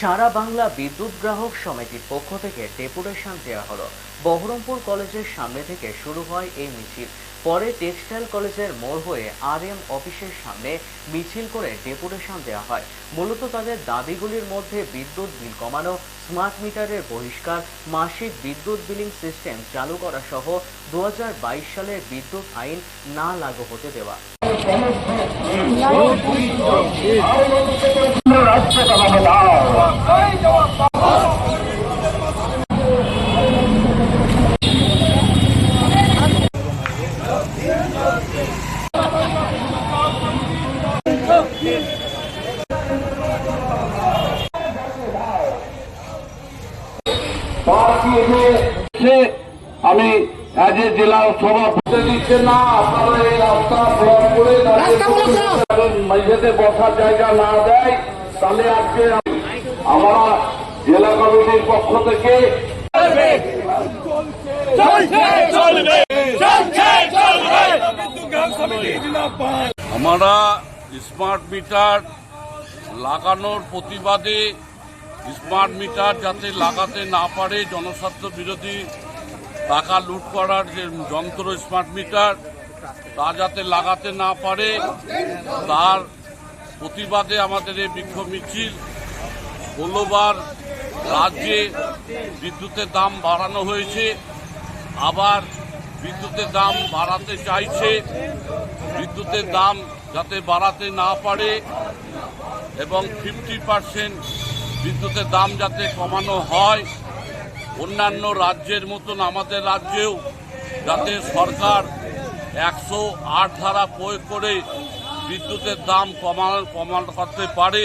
সারা বাংলা বিদ্যুৎ গ্রাহক সমিতির পক্ষ থেকে ডেপুটেশন দেওয়া হলো। বহরমপুর কলেজের সামনে থেকে শুরু হয় এই মিছিল। পরে টেক্সটাইল কলেজের মোড় হয়ে আর এম অফিসের সামনে মিছিল করে ডেপুটেশন দেওয়া হয়। মূলত তাদের দাবিগুলির মধ্যে বিদ্যুৎ বিল কমানো, স্মার্ট মিটারের বহিষ্কার, মাসিক বিদ্যুৎ বিলিং সিস্টেম চালু করা সহ দু সালের বিদ্যুৎ আইন না লাগু হতে দেওয়া। সে আজ জেলা সভাপতি দিচ্ছে না আপনারা এই রাস্তা ব্লক করে মেঝেতে বসার জায়গা না দেয় তাহলে আজকে আমরা জেলা কমিটির পক্ষ থেকে আমরা স্মার্ট মিটার লাগানোর প্রতিবাদে স্মার্ট মিটার যাতে লাগাতে না পারে জনস্বার্থ বিরোধী টাকা লুট করার যে যন্ত্র স্মার্ট মিটার তা যাতে লাগাতে না পারে, তার প্রতিবাদে আমাদের এই বিক্ষোভ মিছিল ষোলোবার রাজ্যে বিদ্যুতের দাম বাড়ানো হয়েছে, আবার বিদ্যুতের দাম বাড়াতে চাইছে, বিদ্যুতের দাম যাতে বাড়াতে না পারে, এবং ফিফটি পার্সেন্ট বিদ্যুতের দাম যাতে কমানো হয়। অন্যান্য রাজ্যের মতন আমাদের রাজ্যেও যাতে সরকার একশো আট ধারা প্রয়োগ করে বিদ্যুতের দাম কমানো কমান করতে পারে,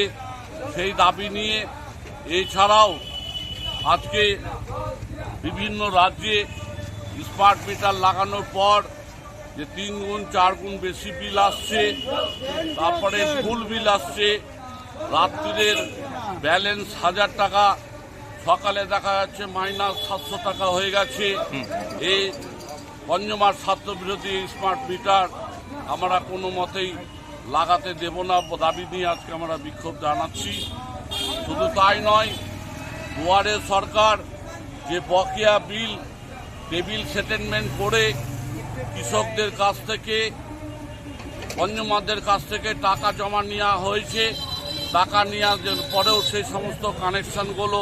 সেই দাবি নিয়ে এছাড়াও আজকে বিভিন্ন রাজ্যে স্মার্ট মিটার লাগানোর পর যে তিন গুণ, চার গুণ বেশি বিল আসছে, তারপরে ফুল বিল আসছে রাত্রিদের ব্যালেন্স হাজার টাকা সকালে দেখা যাচ্ছে মাইনাস সাতশো টাকা হয়ে গেছে। এই কনজুমার স্বার্থ বিরোধী স্মার্ট মিটার আমরা কোনো মতেই লাগাতে দেব না। দাবি নিয়ে আজকে আমরা বিক্ষোভ জানাচ্ছি। শুধু তাই নয়, দুয়ারে সরকার যে বকেয়া বিল, টেবিল সেটেলমেন্ট করে কৃষকদের কাছ থেকে কনজুমারদের কাছ থেকে টাকা জমা নেওয়া হয়েছে। টাকা নেওয়ার পরেও সেই সমস্ত কানেকশনগুলো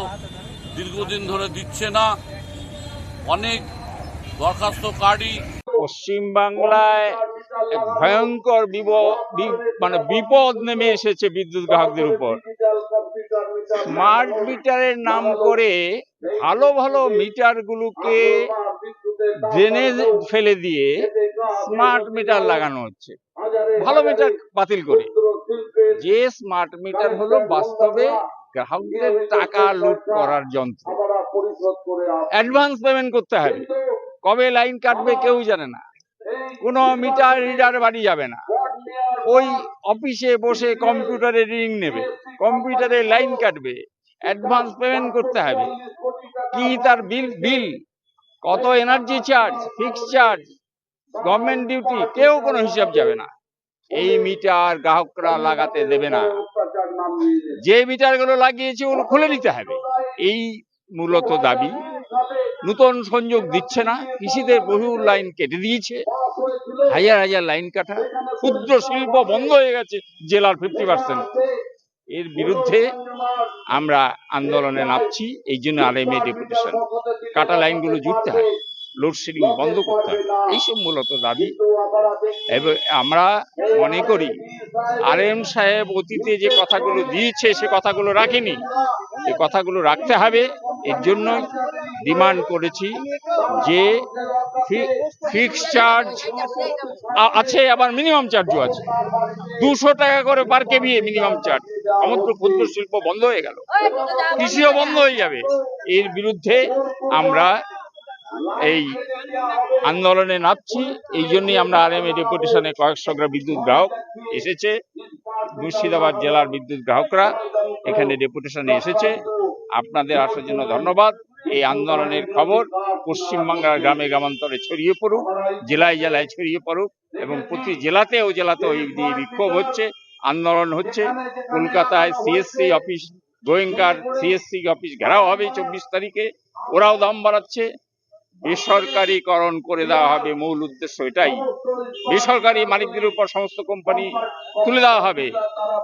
দীর্ঘদিন ধরে দিচ্ছে না। অনেক দরখাস্তকারী পশ্চিমবাংলায় ভয়ঙ্কর মানে বিপদ নেমে এসেছে বিদ্যুৎ গ্রাহকদের উপর। স্মার্ট মিটারের নাম করে ভালো ভালো মিটারগুলোকে ড্রেনে ফেলে দিয়ে স্মার্ট মিটার লাগানো হচ্ছে। ভালো মিটার বাতিল করে। যে স্মার্ট মিটার হলো বাস্তবে গ্রাহকদের টাকা লুট করার যন্ত্র? অ্যাডভান্স পেমেন্ট করতে হবে। কবে লাইন কাটবে কেউ জানে না। কোনো মিটার রিডার বাড়ি যাবে না। ওই অফিসে বসে কম্পিউটারে রিডিং নেবে। কম্পিউটারে লাইন কাটবে। অ্যাডভান্স পেমেন্ট করতে হবে। কি তার বিল বিল কত energy charge fix charge government duty কেউ কোনো হিসাব যাবে না। এই মিটার গ্রাহকরা লাগাতে দেবে না। যে মিটারগুলো লাগিয়েছে, ওগুলো খুলে নিতে হবে। এই মূলত দাবি। নূতন সংযোগ দিচ্ছে না। কৃষিদের বহু লাইন কেটে দিয়েছে। হাজার হাজার লাইন কাটা। ক্ষুদ্র শিল্প বন্ধ হয়ে গেছে জেলার ফিফটি পার্সেন্ট এর বিরুদ্ধে আমরা আন্দোলনে নামছি। এই জন্য আরএমএ ডেপুটেশন। কাটা লাইনগুলো জুড়তে হয়। লোডশেডিং বন্ধ করতে হয়। এইসব মূলত দাবি। এবং, আমরা মনে করি আর এম সাহেব অতীতে যে কথাগুলো দিয়েছে, সে কথাগুলো রাখেনি। এই কথাগুলো রাখতে হবে। এর জন্য ডিমান্ড করেছি যে ফিক্স চার্জ আছে, আবার মিনিমাম চার্জও আছে। দুশো টাকা করে পার কেবি মিনিমাম চার্জ। সমগ্র ক্ষুদ্র শিল্প বন্ধ হয়ে গেল। কৃষিও বন্ধ হয়ে যাবে। এর বিরুদ্ধে আমরা এই আন্দোলনে নামছি। এই জন্যই আমরা আরএমএ ডেপুটেশনে কয়েকশো বিদ্যুৎ গ্রাহক এসেছে। মুর্শিদাবাদ জেলার বিদ্যুৎ গ্রাহকরা এখানে ডেপুটেশনে এসেছে। আপনাদের আসার জন্য ধন্যবাদ। এই আন্দোলনের খবর পশ্চিমবাংলার গ্রামে গ্রামান্তরে ছড়িয়ে পড়ুক, জেলায় জেলায় ছড়িয়ে পড়ুক এবং প্রতি জেলাতে ও জেলাতে ওই নিয়ে বিক্ষোভ হচ্ছে, আন্দোলন হচ্ছে। কলকাতায় সিএসসি অফিস গোয়েঙ্কার সিএসসি অফিস ঘেরাও হবে চব্বিশ তারিখে। ওরাও দাম বাড়াচ্ছে। বেসরকারীকরণ করে দেওয়া হবে মূল উদ্দেশ্য এটাই। বেসরকারি মালিকদের উপর সমস্ত কোম্পানি তুলে দেওয়া হবে,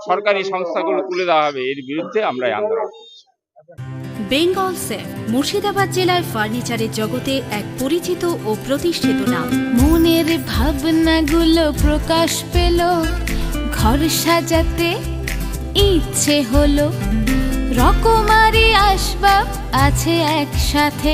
সরকারি সংস্থাগুলো তুলে দেওয়া হবে, এর বিরুদ্ধে আমরা আন্দোলন বেঙ্গল সেফ, মুর্শিদাবাদ জেলায় ফার্নিচারের জগতে এক পরিচিত ও প্রতিষ্ঠিত নাম। মনের ভাবনাগুলো প্রকাশ পেল, ঘর সাজাতে ইচ্ছে হলো। রকমারি আসবাব আছে একসাথে